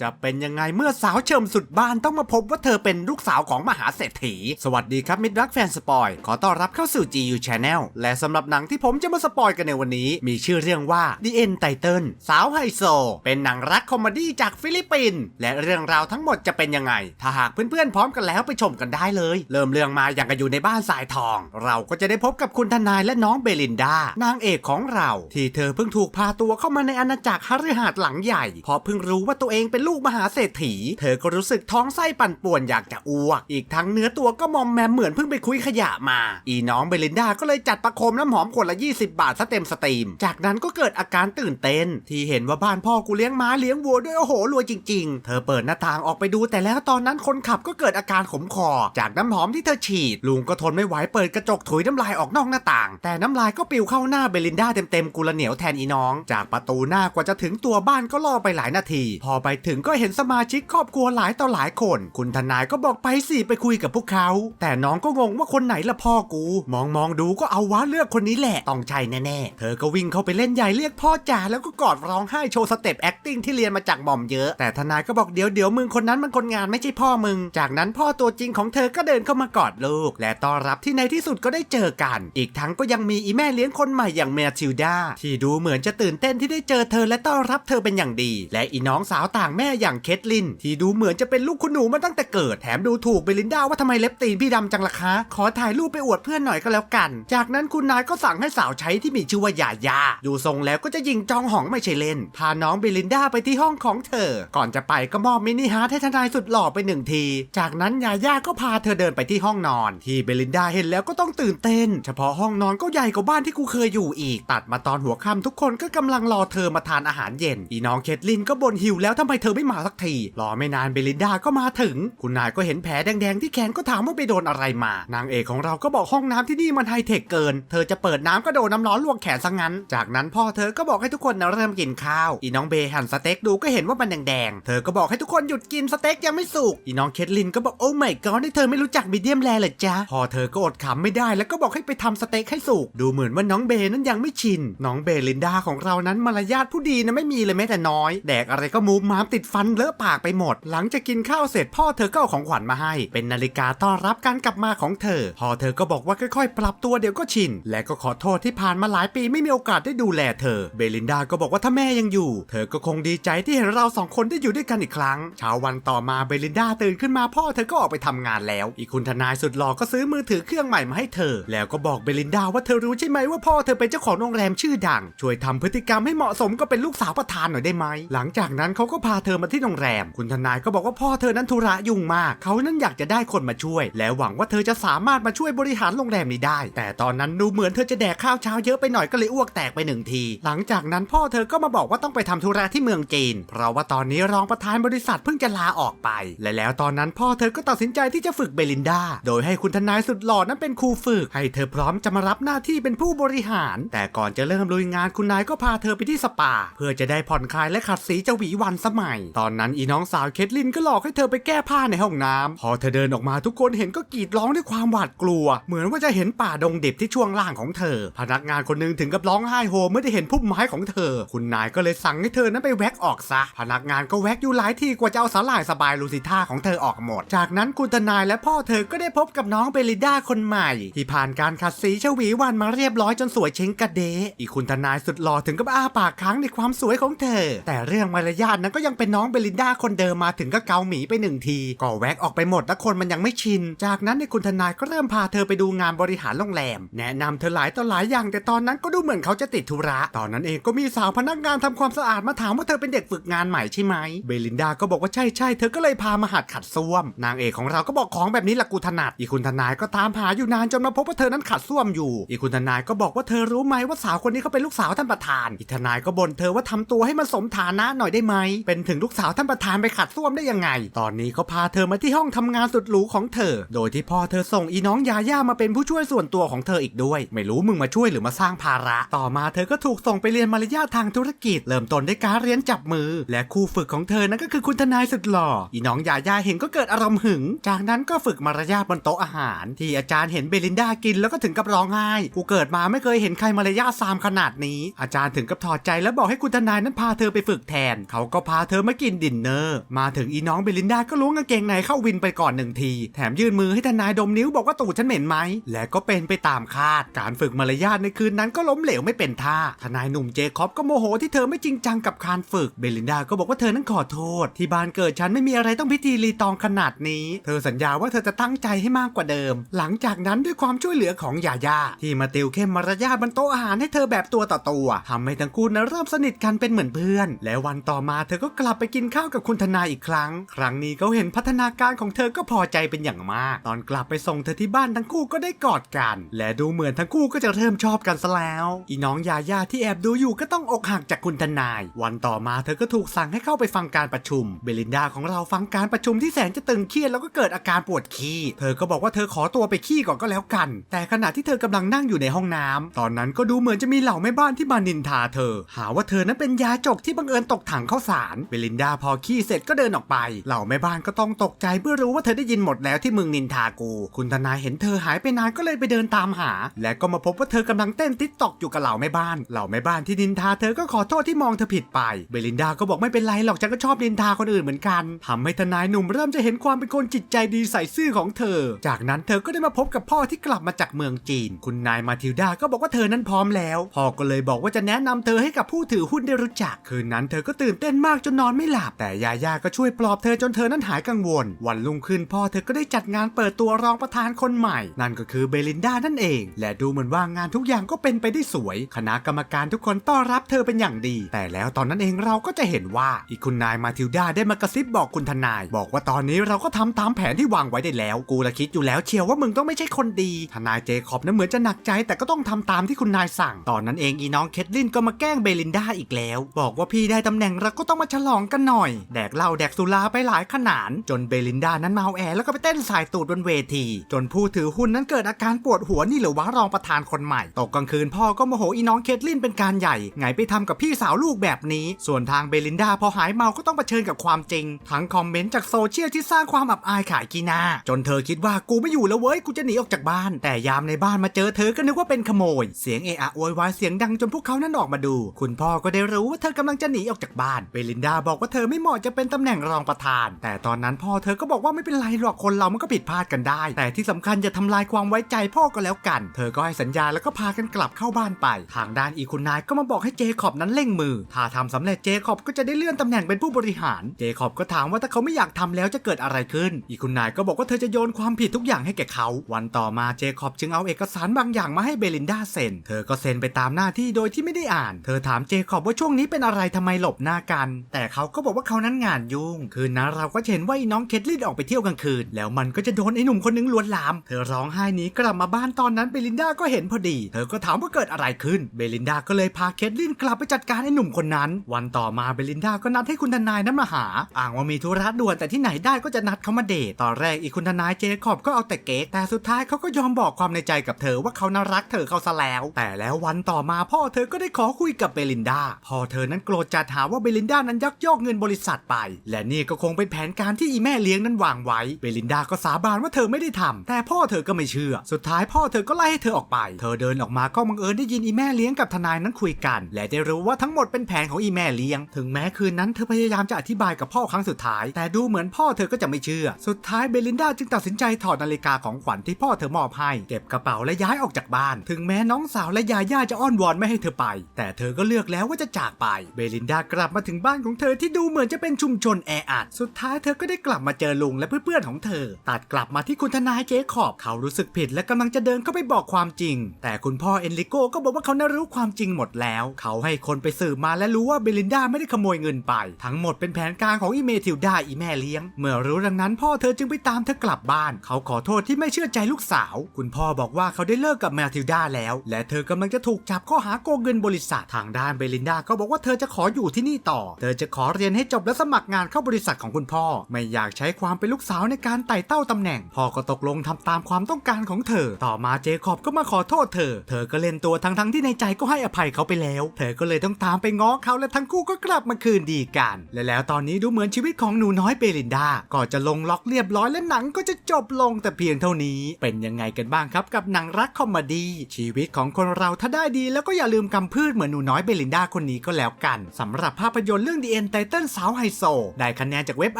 จะเป็นยังไงเมื่อสาวเชิมสุดบ้านต้องมาพบว่าเธอเป็นลูกสาวของมหาเศรษฐี สวัสดีครับมิตรรักแฟนสปอย ขอต้อนรับเข้าสู่ GU Channel และสำหรับหนังที่ผมจะมาสปอยกันในวันนี้ มีชื่อเรื่องว่า The End Title สาวไฮโซ เป็นหนังรักคอมเมดี้จากฟิลิปปินส์และเรื่องราวทั้งหมดจะเป็นยังไง ถ้าหากเพื่อนๆพร้อมกันแล้วไปชมกันได้เลย เริ่มเรื่องมาอย่างกันอยู่ในบ้านสายทอง เราก็จะได้พบกับคุณทนายและน้องเบลินดานางเอกของเรา ที่เธอเพิ่งถูกพาตัวเข้ามาในอาณาจักรฮฤหาสน์หลังใหญ่พราะเพิ่งรู้ว่าตัวเองเป็นลูกมหาเศรษฐี เธอก็รู้สึกท้องไส้ปั่นป่วนอยากจะอ้วก อีกทั้งเนื้อตัวก็มอมแมมเหมือนเพิ่งไปคุยขยะมา อีน้องเบลินดาก็เลยจัดประคมน้ำหอมขวดละ 20 บาทซะเต็มสตรีม จากนั้นก็เกิดอาการตื่นเต้น ที่เห็นว่าบ้านพ่อกูเลี้ยงม้าเลี้ยงวัวด้วยโอ้โหรวยจริง ๆ เธอเปิดหน้าต่างออกไปดูแต่แล้วตอนนั้นคนขับก็เกิดอาการขมคอ จากน้ำหอมที่เธอฉีด ลุงก็ทนไม่ไหวเปิดกระจกถุยน้ำลายออกนอกหน้าต่าง แต่น้ำลายก็ปิวเข้าหน้าเบลินดาเต็มๆกุละเหนียวแทนอีน้อง จากประตูหน้ากว่าจะถึงตัวบ้านก็ล่อไปหลายนาที พอไปถึงก็เห็นสมาชิกครอบครัวหลายต่อหลายคน คุณทนายก็บอกไปสิไปคุยกับพวกเขา แต่น้องก็งงว่าคนไหนละพ่อกู มองมองดูก็เอาวะเลือกคนนี้แหละต้องใช่แน่ๆ เธอก็วิ่งเข้าไปเล่นใหญ่เรียกพ่อจ๋าแล้วก็กอดร้องไห้โชว์สเต็ป acting ที่เรียนมาจากหม่อมเยอะ แต่ทนายก็บอกเดี๋ยวเดี๋ยวมึงคนนั้นมันคนงานไม่ใช่พ่อมึง จากนั้นพ่อตัวจริงของเธอก็เดินเข้ามากอดลูก และต้อนรับที่ในที่สุดก็ได้เจอกัน อีกทั้งก็ยังมีอีแม่เลี้ยงคนใหม่อย่างเมทิลดาที่ดูเหมือนจะตื่นเต้นที่ได้เจอเธอและต้อนรับเธอเป็นอย่างดี และอีน้องสาวต่างแม่อย่างเคทลิน ที่ดูเหมือนจะเป็นลูกคุณหนูมาตั้งแต่เกิดแถมดูถูกเบลินดาว่าทำไมเล็บตีนพี่ดำจังล่ะคะ ขอถ่ายรูปไปอวดเพื่อนหน่อยก็แล้วกัน จากนั้นคุณนายก็สั่งให้สาวใช้ที่มีชื่อว่ายายาดูทรงแล้วก็จะยิงจองหองไม่ใช่เล่น พาน้องเบลินดาไปที่ห้องของเธอ ก่อนจะไปก็มอบมินิฮาร์ทให้ทนายสุดหล่อไปหนึ่งที จากนั้นยาย่าก็พาเธอเดินไปที่ห้องนอน ที่เบลินดาเห็นแล้วก็ต้องตื่นเต้น เฉพาะห้องนอนก็ใหญ่กว่าบ้านที่กูเคยอยู่อีก ตัดมาตอนหัวค่ำทุกคนก็กำลังรอเธอมาทานอาหารเย็น อีน้องเคทลินก็บ่นหิวแล้วทำไมเธอไม่มาสักทีรอไม่นานเบลินดาก็มาถึง คุณนายก็เห็นแผลแดงๆที่แขนก็ถามว่าไปโดนอะไรมา นางเอกของเราก็บอกห้องน้ำที่นี่มันไฮเทคเกิน เธอจะเปิดน้ำก็โดนน้ำร้อนลวกแขนซะงั้น จากนั้นพ่อเธอก็บอกให้ทุกคนนะเริ่มกินข้าว อีน้องเบย์หั่นสเต็กดูก็เห็นว่ามันแดงๆ เธอก็บอกให้ทุกคนหยุดกินสเต็กยังไม่สุก อีน้องเคทลินก็บอกโอ้ไม่ก็ที่เธอไม่รู้จักมีเดียมแรเหรอจ๊ะ พอเธอก็อดขำไม่ได้แล้วก็บอกให้ไปทำสเต็กให้สุก ดูเหมือนว่าน้องเบย์นั้นยังไม่ชิน น้องเบลินดาของเรานั้นมารยาทผู้ดีนะไม่มีเลยแม้แต่น้อย แดกอะไรก็มูมมามติดฟันเลอะปากไปหมด หลังจากกินข้าวเสร็จพ่อเธอก็เอาของขวัญมาให้ เป็นนาฬิกาต้อนรับการกลับมาของเธอ พ่อเธอก็บอกว่าค่อยๆ ปรับตัวเดี๋ยวก็ชิน และก็ขอโทษที่ผ่านมาหลายปีไม่มีโอกาสได้ดูแลเธอ เบลินดาก็บอกว่าถ้าแม่ยังอยู่ เธอก็คงดีใจที่เห็นเราสองคนได้อยู่ด้วยกันอีกครั้ง เช้าวันต่อมาเบลินดาตื่นขึ้นมาพ่อเธอก็ออกไปทำงานแล้ว อีกคุณทนายสุดหล่อก็ซื้อมือถือเครื่องใหม่มาให้เธอ แล้วก็บอกเบลินดาว่าเธอรู้ใช่ไหมว่าพ่อเธอเป็นเจ้าของโรงแรมชื่อดัง ช่วยทำพฤติกรรมให้เหมาะสมก็เป็นลูกสาวประธานหน่อยได้ไหม หลังจากนั้นเขาก็พาเธอมาที่โรงแรม คุณทนายก็บอกว่าพ่อเธอนั้นธุระยุ่งมาก เขานั้นอยากจะได้คนมาช่วย และหวังว่าเธอจะสามารถมาช่วยบริหารโรงแรมนี้ได้ แต่ตอนนั้นดูเหมือนเธอจะแดกข้าวเช้าเยอะไปหน่อยก็เลยอ้วกแตกไปหนึ่งที หลังจากนั้นพ่อเธอก็มาบอกว่าต้องไปทำธุระที่เมืองจีน เพราะว่าตอนนี้รองประธานบริษัทเพิ่งจะลาออกไป และแล้วตอนนั้นพ่อเธอก็ตัดสินใจที่จะฝึกเบลินดา โดยให้คุณทนายสุดหล่อนั้นเป็นครูฝึก ให้เธอพร้อมจะมารับหน้าที่เป็นผู้บริหาร แต่ก่อนจะเริ่มลุยงานคุณนายก็พาเธอไปที่สปา เพื่อจะได้ผ่อนคลายและขัดสีเจ้าหวีวันสมัยตอนนั้นอีน้องสาวเคทลินก็หลอกให้เธอไปแก้ผ้าในห้องน้ำพอเธอเดินออกมาทุกคนเห็นก็กรีดร้องด้วยความหวาดกลัว เหมือนว่าจะเห็นป่าดงดิบที่ช่วงล่างของเธอ พนักงานคนหนึงถึงกับร้องไห้โฮเมื่อได้เห็นพุ่มไม้ของเธอ คุณนายก็เลยสั่งให้เธอนั้นไปแว็กออกซะ พนักงานก็แว็กอยู่หลายที่กว่าจะเอาสาหร่ายสบายลูซิท่าของเธอออกหมด จากนั้นคุณทนายและพ่อเธอก็ได้พบกับน้องเบลิด้าคนใหม่ ที่ผ่านการขัดสีชวีวันมาเรียบร้อยจนสวยเช้งกระเดะอีกคุณทนายสุดหล่อถึงกับอ้าปากค้างในความสวยของเธอ แต่เรื่องมารยาทนั้นก็ยังเป็นน้องเบลินดาคนเดิมมาถึงก็เกาหมีไปหนึ่งทีก็แวกออกไปหมดและคนมันยังไม่ชิน จากนั้นในคุณทนายก็เริ่มพาเธอไปดูงานบริหารโรงแรม แนะนำเธอหลายต่อหลายอย่าง แต่ตอนนั้นก็ดูเหมือนเขาจะติดธุระ ตอนนั้นเองก็มีสาวพนักงานทำความสะอาดมาถามว่าเธอเป็นเด็กฝึกงานใหม่ใช่ไหมเบลินดาก็บอกว่าใช่ใช่เธอก็เลยพามาหัดขัดส้วม นางเอกของเราก็บอกของแบบนี้ละกูถนัดอีคุณทนายก็ตามหาอยู่นานจนมาพบว่าเธอนั้นขัดส้วมอยู่ อีคุณทนายก็บอกว่าเธอรู้ไหมว่าสาวคนนี้เขาเป็นลูกสาวท่านประธานอีทนายก็บ่นเธอว่าทำตัวให้มันสมฐานะหน่อยได้ไหมเป็นถึงลูกสาวท่านประธานไปขัดส้วมได้ยังไง ตอนนี้เขาพาเธอมาที่ห้องทำงานสุดหรูของเธอ โดยที่พ่อเธอส่งอีน้องยาย่ามาเป็นผู้ช่วยส่วนตัวของเธออีกด้วย ไม่รู้มึงมาช่วยหรือมาสร้างภาระ ต่อมาเธอก็ถูกส่งไปเรียนมารยาททางธุรกิจ เริ่มต้นด้วยการเรียนจับมือ และครูฝึกของเธอนั่นก็คือคุณทนายสุดหล่อ อีน้องยาย่าเห็นก็เกิดอารมณ์หึง จากนั้นก็ฝึกมารยาทบนโต๊ะอาหาร ที่อาจารย์เห็นเบลินดากินแล้วก็ถึงกับร้องไห้กูเกิดมาไม่เคยเห็นใครมารยาทซามขนาดนี้ อาจารย์ถึงกับถอดใจ แล้วบอกให้คุณทนายนั้นพาเธอไปฝึกแทน เขาก็พาเธอมากินดินเนอร์ มาถึงอีน้องเบลินดาก็ล้วงกางเกงในเข้าวินไปก่อนหนึ่งที แถมยื่นมือให้ทนายดมนิ้วบอกว่าตูดฉันเหม็นไหม และก็เป็นไปตามคาด การฝึกมารยาทในคืนนั้นก็ล้มเหลวไม่เป็นท่า ทนายหนุ่มเจคอบก็โมโหที่เธอไม่จริงจังกับการฝึก เบลินดาก็บอกว่าเธอนั้นขอโทษ ที่บ้านเกิดฉันไม่มีอะไรต้องพิธีรีตองขนาดนี้ เธอสัญญาว่าเธอจะตั้งใจให้มากกว่าเดิม หลังจากนั้นด้วยความช่วยเหลือของยาย่าที่มาติวเข้มมารยาทบนโต๊ะอาหารให้เธอแบบตัวต่อตัวทำให้ทั้งคู่นั้นเริ่มสนิทกันเป็นเหมือนเพื่อน และวันต่อมาเธอก็กลับไปกินข้าวกับคุณทนายอีกครั้ง ครั้งนี้เขาเห็นพัฒนาการของเธอก็พอใจเป็นอย่างมาก ตอนกลับไปส่งเธอที่บ้านทั้งคู่ก็ได้กอดกัน และดูเหมือนทั้งคู่ก็จะเริ่มชอบกันซะแล้ว อีน้องยาย่าที่แอบดูอยู่ก็ต้องอกหักจากคุณทนาย วันต่อมาเธอก็ถูกสั่งให้เข้าไปฟังการประชุม เบลินดาของเราฟังการประชุมที่แสนจะตึงเครียดแล้วก็เกิดอาการปวดขี้เธอก็บอกว่าเธอขอตัวไปขี้ก่อนก็แล้วกัน แต่ขณะที่เธอกำลังนั่งอยู่ในห้องน้ำตอนนั้นก็ดูเหมือนจะมีเหล่าแม่บ้านที่มานินทาเธอ หาว่าเธอนั้นเป็นยาจกที่บังเอิญตกถังข้าวสารเบลิินดาพอขี้เสร็จก็เดินออกไป เหล่าแม่บ้านก็ต้องตกใจเมื่อรู้ว่าเธอได้ยินหมดแล้วที่มึงนินทากู คุณทนายเห็นเธอหายไปนานก็เลยไปเดินตามหา และก็มาพบว่าเธอกำลังเต้นติ๊กตอกอยู่กับเหล่าแม่บ้าน เหล่าแม่บ้านที่นินทาเธอก็ขอโทษที่มองเธอผิดไป เบลินดาก็บอกไม่เป็นไรหรอกฉันก็ชอบนินทาคนอื่นเหมือนกันทำให้ทนายหนุ่มเริ่มจะเห็นความเป็นคนจิตใจดีใส่ซื่อของเธอ จากนั้นเธอก็ได้มาพบกับพ่อที่กลับมาจากเมืองจีน คุณนายมาทิลดาก็บอกว่าเธอนั้นพร้อมแล้ว พ่อก็เลยบอกว่าจะแนะนำเธอให้กับผู้ถือหุ้นได้รู้จัก คืนนั้นเธอก็ตื่นเต้นมากจนนอนไม่หลับแต่ยาย่าก็ช่วยปลอบเธอจนเธอนั้นหายกังวล วันรุ่งขึ้นพ่อเธอก็ได้จัดงานเปิดตัวรองประธานคนใหม่ นั่นก็คือเบลินดานั่นเอง และดูเหมือนว่างานทุกอย่างก็เป็นไปได้สวย คณะกรรมการทุกคนต้อนรับเธอเป็นอย่างดี แต่แล้วตอนนั้นเองเราก็จะเห็นว่าอีกคุณนายมาทิลดาได้มากระซิบบอกคุณทนาย บอกว่าตอนนี้เราก็ทำตามแผนที่วางไว้ได้แล้ว กูละคิดอยู่แล้วเชียวว่ามึงต้องไม่ใช่คนดี ทนายเจคอบนั้นเหมือนจะหนักใจ แต่ก็ต้องทำตามที่คุณนายสั่ง ตอนนั้นเองอีน้องเคทลินก็มาแกล้งเบลินดาอีกแล้ว บอกว่าพี่ได้ตำแหน่งเราก็ต้องมาฉลองกันหน่อย แดกเหล้าแดกสุราไปหลายขนาดจนเบลินดานั้นเมาแอแล้วก็ไปเต้นสายตูดบนเวที จนผู้ถือหุ้นนั้นเกิดอาการปวดหัวนี่หรือว่ารองประธานคนใหม่ ตกกลางคืนพ่อก็โมโหอีน้องเคทลินเป็นการใหญ่ไงไปทำกับพี่สาวลูกแบบนี้ ส่วนทางเบลินดาพอหายเมาก็ต้องเผชิญกับความจริง ทั้งคอมเมนต์จากโซเชียลที่สร้างความอับอายขายกีหนาจนเธอคิดว่ากูไม่อยู่แล้วเว้ยกูจะหนีออกจากบ้าน แต่ยามในบ้านมาเจอเธอก็นึกว่าเป็นขโมย เสียงเอะอะโวยวายเสียงดังจนพวกเขานั้นออกมาดู คุณพ่อก็ได้รู้ว่าเธอกำลังจะหนีออกจากบ้านเบลินดาบอกว่าเธอไม่เหมาะจะเป็นตำแหน่งรองประธาน แต่ตอนนั้นพ่อเธอก็บอกว่าไม่เป็นไรหรอกคนเรามันก็ผิดพลาดกันได้ แต่ที่สำคัญอย่าทำลายความไว้ใจพ่อก็แล้วกัน เธอก็ให้สัญญาแล้วก็พากันกลับเข้าบ้านไป ทางด้านอีคุณนายก็มาบอกให้เจคอบนั้นเร่งมือ ถ้าทำสำเร็จเจคอบก็จะได้เลื่อนตำแหน่งเป็นผู้บริหาร เจคอบก็ถามว่าถ้าเขาไม่อยากทำแล้วจะเกิดอะไรขึ้น อีคุณนายก็บอกว่าเธอจะโยนความผิดทุกอย่างให้แก่เขา วันต่อมาเจคอบจึงเอาเอกสารบางอย่างมาให้เบลินดาเซ็น เธอก็เซ็นไปตามหน้าที่โดยที่ไม่ได้อ่าน เธอถามเจคอบว่าช่วงนี้เป็นอะไรทำไมหลบหน้ากัน แต่เขาก็บอกว่าเขานั้นงานยุ่ง คืนนั้นเราก็เห็นว่าไอ้น้องเคทลินออกไปเที่ยวกลางคืน แล้วมันก็จะโดนไอ้หนุ่มคนนึงลวนลาม เธอร้องไห้หนีกลับมาบ้านตอนนั้นเบลินดาก็เห็นพอดี เธอก็ถามว่าเกิดอะไรขึ้น เบลินดาก็เลยพาเคทลินกลับไปจัดการไอ้หนุ่มคนนั้น วันต่อมาเบลินดาก็นัดให้คุณทนายนั้นมาหา อ้างว่ามีธุระด่วนแต่ที่ไหนได้ก็จะนัดเขามาเดท ตอนแรกอีกคุณทนายเจคอบก็เอาแต่เก๊แต่สุดท้ายเขาก็ยอมบอกความในใจกับเธอว่าเขาน่ารักเธอเขาซะแล้ว แต่แล้ววันต่อมาพ่อเธอก็ได้ขอคุยกับเบลินดา พ่อเธอนั้นโกรธจัดหาว่าเบลินดานั้นยักยอกเงินบริษัทไป และนี่ก็คงเป็นแผนการที่อีแม่เลี้ยงนั้นวางไว้ เบลินดาก็สาบานว่าเธอไม่ได้ทำแต่พ่อเธอก็ไม่เชื่อ สุดท้ายพ่อเธอก็ไล่ให้เธอออกไป เธอเดินออกมาก็บังเอิญได้ยินอีแม่เลี้ยงกับทนายนั้นคุยกัน และได้รู้ว่าทั้งหมดเป็นแผนของอีแม่เลี้ยง ถึงแม้คืนนั้นเธอพยายามจะอธิบายกับพ่อครั้งสุดท้าย แต่ดูเหมือนพ่อเธอก็จะไม่เชื่อ สุดท้ายเบลินดาจึงตัดสินใจถอดนาฬิกาของขวัญที่พ่อเธอมอบให้ เก็บกระเป๋าและย้ายออกจากบ้าน ถึงแม้น้องสาวและยาย่าจะอ้อนวอนไม่ให้เธอไป แต่เธอก็เลือกแล้วว่าจะจากไป เบลินดากลับมาถึงบ้านของเธอที่ดูเหมือนจะเป็นชุมชนแออัด สุดท้ายเธอก็ได้กลับมาเจอลุงและเพื่อนๆของเธอ ตัดกลับมาที่คุณทนายเจคอบเขารู้สึกผิดและกำลังจะเดินเข้าไปบอกความจริง แต่คุณพ่อเอนริโกก็บอกว่าเขาน่ารู้ความจริงหมดแล้ว เขาให้คนไปสืบมาและรู้ว่าเบลินดาไม่ได้ขโมยเงินไป ทั้งหมดเป็นแผนการของอีเมทิลดาอีแม่เลี้ยง เมื่อรู้ดังนั้นพ่อเธอจึงไปตามเธอกลับบ้าน เขาขอโทษที่ไม่เชื่อใจลูกสาว คุณพ่อบอกว่าเขาได้เลิกกับแมทิลดาแล้ว และเธอกำลังจะถูกจับข้อหาโกงเงินบริษัททางด้านเบลินดาก็บอกว่าเธอจะขออยู่ที่นี่ต่อ เธอจะขอเรียนให้จบและสมัครงานเข้าบริษัทของคุณพ่อ ไม่อยากใช้ความเป็นลูกสาวในการไต่เต้าตำแหน่ง พ่อก็ตกลงทำตามความต้องการของเธอ ต่อมาเจคอบก็มาขอโทษเธอ เธอก็เล่นตัวทั้งทั้งที่ในใจก็ให้อภัยเขาไปแล้ว เธอก็เลยต้องตามไปง้อเขาและทั้งคู่ก็กลับมาคืนดีกัน และแล้วตอนนี้ดูเหมือนชีวิตของหนูน้อยเบลินดา ก็จะลงล็อกเรียบร้อยและหนังก็จะจบลงแต่เพียงเท่านี้ เป็นยังไงกันบ้างครับกับหนังรักคอมดี้ชีวิตของคนเราถ้าได้ดี แล้วก็อย่าลืมกำพืชเหมือนหนูน้อยเบลินดาคนนี้ก็แล้วกันสำหรับภาพยนตร์เรื่อง The End เตลสาวไฮโซ ได้คะแนนจากเว็บ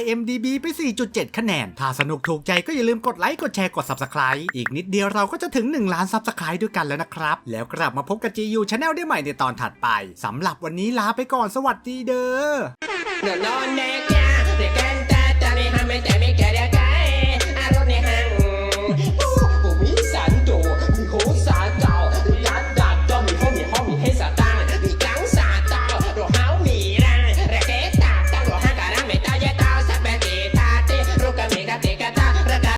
IMDB ไป 4.7 คะแนน ถ้าสนุกถูกใจก็อย่าลืมกดไลค์ กดแชร์ กด Subscribe อีกนิดเดียวเราก็จะถึง 1 ล้าน Subscribe ด้วยกันแล้วนะครับ แล้วกลับมาพบกับจียูชาแนลได้ใหม่ในตอนถัดไปสำหรับวันนี้ลาไปก่อนสวัสดีเด้อเดี๋ย